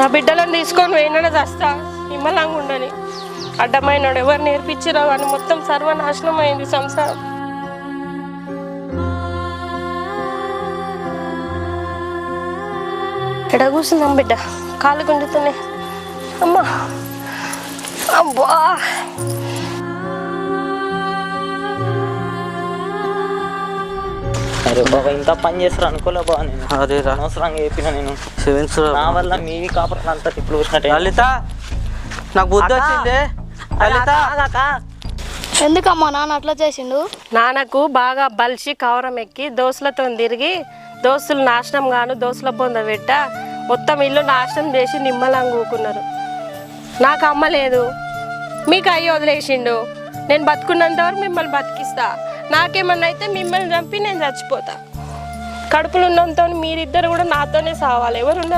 నా బిడ్డలను తీసుకొని పోయినాడు చస్తా నిమ్మలంగా ఉండని. అడ్డమైనాడు. ఎవరు నేర్పించిరో కానీ మొత్తం సర్వనాశనం అయింది సంసారం. ఎడ కూర్చుందాం బిడ్డ? కాలు గుంజుతున్నాయి. అమ్మా! అబ్బా! అరే బాబా ఇంత పని చేస్తారు అనుకోలే బాబా నేను. అరే రా అనవసరంగా చెప్పిన నేను. సెవెన్స్ నా వల్ల మీ కాపురం అంతా తిప్పుడు వచ్చినట్టే లలిత నాకు బుద్ధి వచ్చిందే. లలిత. ఎందుకమ్మా నాన్న అట్లా చేసిండు? నాన్నకు బాగా బలిసి కవరం ఎక్కి దోస్తులతో తిరిగి దోస్తులు నాశనం గాను దోస్తుల బొంద పెట్ట మొత్తం ఇల్లు నాశనం చేసి నిమ్మలంగా ఊకున్నారు. నాకు అమ్మ లేదు. మీకు అయ్యి వదిలేసిండు. నేను బతుకున్నంత వరకు మిమ్మల్ని బతికిస్తా. నాకేమన్నా అయితే మిమ్మల్ని చంపి నేను చచ్చిపోతా. కడుపులు ఉన్నంత మీరిద్దరు కూడా నాతోనే సావాలి. ఎవరు ఉన్నారు